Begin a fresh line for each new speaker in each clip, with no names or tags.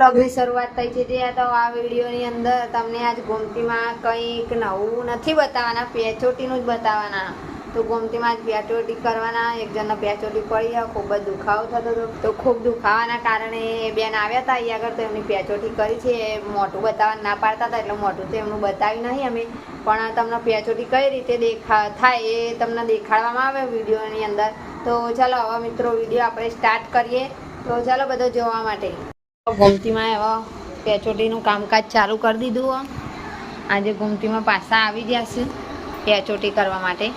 બ્લોગની શરૂઆત થઈ છે ત્યાં તો આ વિડીયોની અંદર તમને આજ ગોમતીમાં કંઈક નવું નથી બતાવવાના, પેચોટીનું જ બતાવવાના. તો ગોમતીમાં જ પેચોટી કરવાના એક જણને પેચોટી પડી ગયા, ખૂબ જ દુખાવો થતો હતો. તો ખૂબ દુખાવાના કારણે બેન આવ્યા હતા અહીંયા આગળ તો એમની પેચોટી કરી છે મોઢું બતાવવા ના પાડતા હતા, એટલે મોટું તો એમનું બતાવ્યું નહીં અમે. પણ તમને પેચોટી કઈ રીતે દેખા, થાય એ તમને દેખાડવામાં આવે વિડીયોની અંદર. તો ચાલો હવે મિત્રો વીડિયો આપણે સ્ટાર્ટ કરીએ. તો ચાલો બધો જોવા માટે. ગોમતીમાં એવા પેચોટીનું કામકાજ ચાલુ કરી દીધું હો. આજે ગોમતીમાં પાછા આવી ગયા છે પેચોટી કરવા માટે.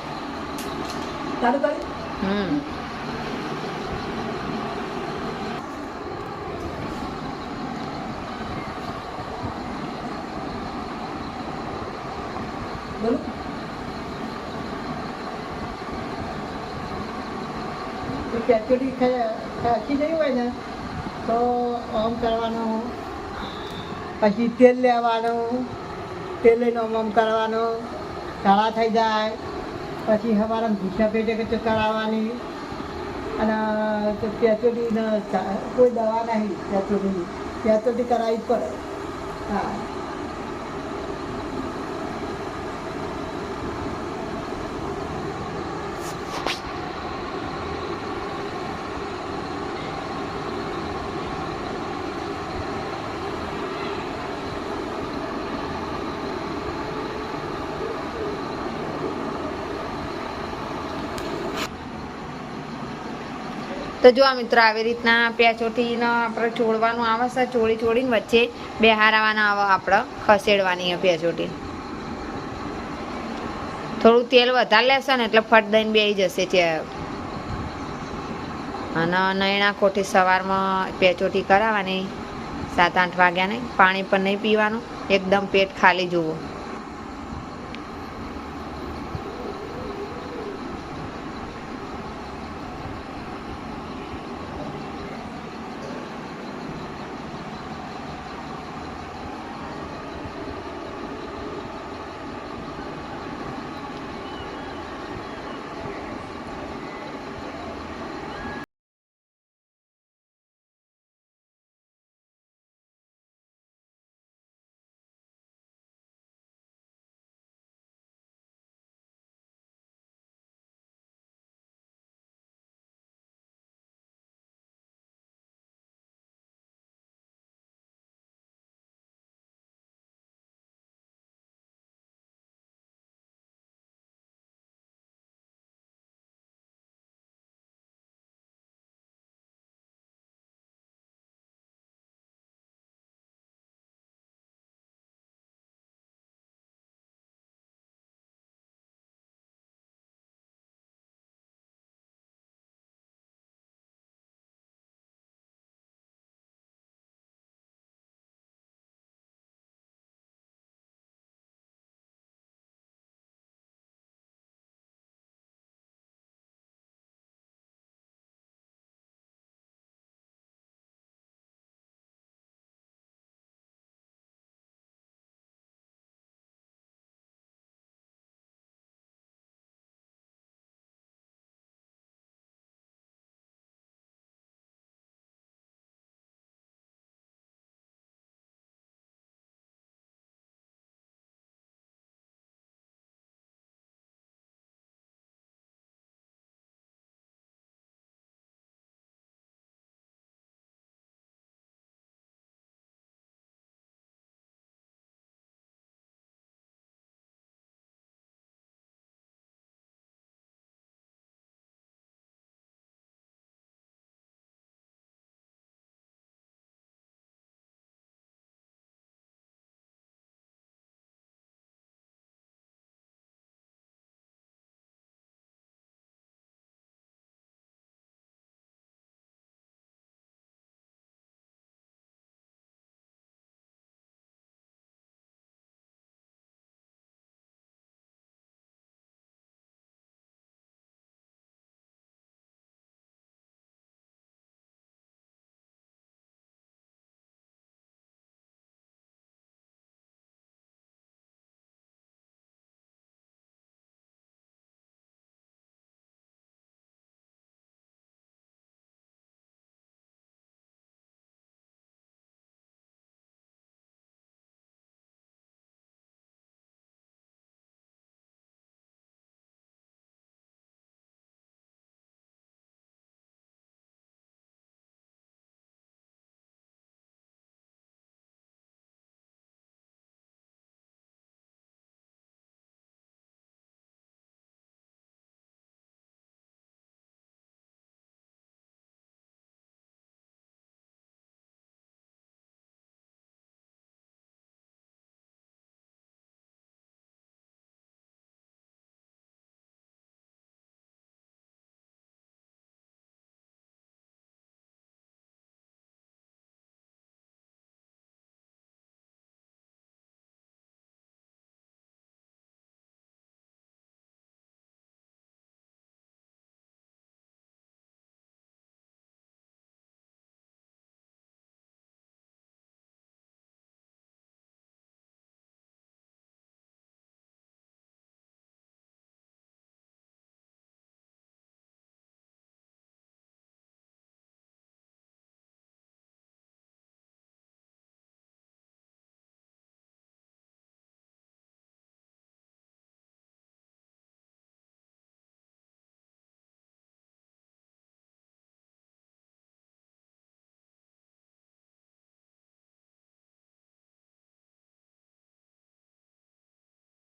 હમ.
પેચોટી કેચુડી જઈ હોય ને? તો ઓમ કરવાનું. પછી તેલ લેવાનું. તેલ લઈને ઓમ ઓમ કરવાનું. કાળા થઈ જાય. પછી સવારે ભૂસા પેટે કચો કરાવવાની અને પેચોડીને કોઈ દવા નહીં પેચોડીની પેચોડી કરાવી પડે. હા.
તો જો આ મિત્રો આવી રીતના પેચોટીનો આપણે ચોળવાનું આવે છે, ચોળી ચોળીને વચ્ચે બે હારાવાના આવે આપણે ખસેડવાની પેચોટી થોડું તેલ વધારે લેશે ને એટલે ફટ દઈને બેસી જશે ત્યાં અને નૈણા કોઠી સવારમાં પેચોટી કરાવવાની. સાત આઠ વાગ્યાને પાણી પણ નહીં પીવાનું. એકદમ પેટ ખાલી જુઓ.